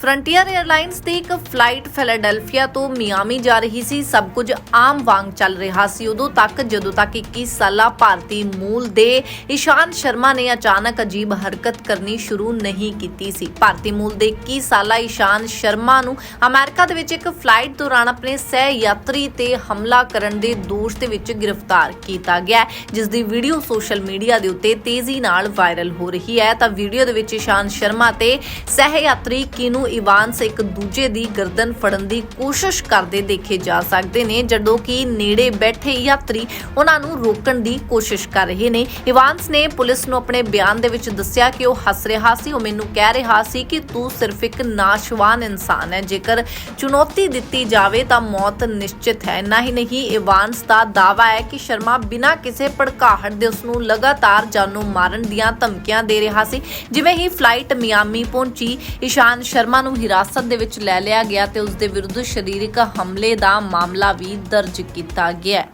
Frontier airlines ਦੀ ਇੱਕ flight Philadelphia ਤੋਂ Miami ਜਾ ਰਹੀ ਸੀ। ਸਭ ਕੁਝ ਆਮ ਵਾਂਗ ਚੱਲ ਰਿਹਾ ਸੀ। ਉਦੋਂ ਤੱਕ, ਜਦੋਂ ਤੱਕ 21 ਸਾਲਾ ਭਾਰਤੀ ਮੂਲ ਦੇ ਇਸ਼ਾਨ ਸ਼ਰਮਾ ਨੇ ਅਚਾਨਕ ਅਜੀਬ ਹਰਕਤ ਕਰਨੀ ਸ਼ੁਰੂ ਨਹੀਂ ਕੀਤੀ ਸੀ। ਭਾਰਤੀ ਮੂਲ ਦੇ 21 ਸਾਲਾ ਇਸ਼ਾਨ ਸ਼ਰਮਾ ਨੂੰ ਅਮਰੀਕਾ ਦੇ ਵਿੱਚ ਇੱਕ ਫਲਾਈਟ ਦੌਰਾਨ ਆਪਣੇ ਸਹਿਯਾਤਰੀ ਤੇ ਹਮਲਾ ਕਰਨ ਦੇ ਦੋਸ਼ ਦੇ ਵਿੱਚ ਗ੍ਰਿਫਤਾਰ ਕੀਤਾ ਗਿਆ ਜਿਸ ਦੀ ਵੀਡੀਓ ਸੋਸ਼ਲ ਮੀਡੀਆ ਦੇ ਉੱਤੇ ਤੇਜ਼ੀ ਨਾਲ ਵਾਇਰਲ ਹੋ ਰਹੀ ਹੈ। ਤਾਂ ਵੀਡੀਓ ਦੇ ਵਿੱਚ ਇਸ਼ਾਨ ਸ਼ਰਮਾ ਤੇ ਸਹਿ ਯਾਤਰੀ ਇਵਾਨਸ ਇੱਕ ਦੂਜੇ ਦੀ ਗਰਦਨ ਫੜਨ ਦੀ ਕੋਸ਼ਿਸ਼ ਕਰਦੇ ਦੇਖੇ ਜਾ ਸਕਦੇ ਨੇ, ਜਦੋਂ ਕਿ ਨੇੜੇ ਬੈਠੇ ਯਾਤਰੀ ਉਹਨਾਂ ਨੂੰ ਰੋਕਣ ਦੀ ਕੋਸ਼ਿਸ਼ ਕਰ ਰਹੇ ਨੇ। ਇਵਾਨਸ ਨੇ ਪੁਲਿਸ ਨੂੰ ਆਪਣੇ ਬਿਆਨ ਦੇ ਵਿੱਚ ਦੱਸਿਆ ਕਿ ਉਹ ਹੱਸ ਰਿਹਾ ਸੀ। ਉਹ ਮੈਨੂੰ ਕਹਿ ਰਿਹਾ ਸੀ ਕਿ ਤੂੰ ਸਿਰਫ ਇੱਕ ਨਾਸ਼ਵਾਨ ਇਨਸਾਨ ਹੈ। ਜੇਕਰ ਚੁਣੌਤੀ ਦਿੱਤੀ ਜਾਵੇ ਤਾਂ ਮੌਤ ਨਿਸ਼ਚਿਤ ਹੈ। ਨਾ ਹੀ ਨਹੀਂ, ਇਵਾਨਸ ਦਾ ਦਾਅਵਾ ਹੈ ਕਿ ਸ਼ਰਮਾ ਬਿਨਾਂ ਕਿਸੇ ਭੜਕਾਹਟ ਦੇ ਉਸ ਨੂੰ ਲਗਾਤਾਰ ਜਾਨੋਂ ਮਾਰਨ ਦੀਆਂ ਧਮਕੀਆਂ ਦੇ ਰਿਹਾ ਸੀ। ਜਿਵੇਂ ਹੀ ਫਲਾਈਟ ਮਿਆਮੀ ਪਹੁੰਚੀ ਇਸ਼ਾਨ ਸ਼ਰਮਾ ਨੂੰ ਹਿਰਾਸਤ ਦੇ ਵਿੱਚ ਲੈ ਲਿਆ ਗਿਆ ਤੇ ਉਸ ਦੇ ਵਿਰੁੱਧ ਸਰੀਰਕ ਹਮਲੇ ਦਾ ਮਾਮਲਾ ਵੀ ਦਰਜ ਕੀਤਾ ਗਿਆ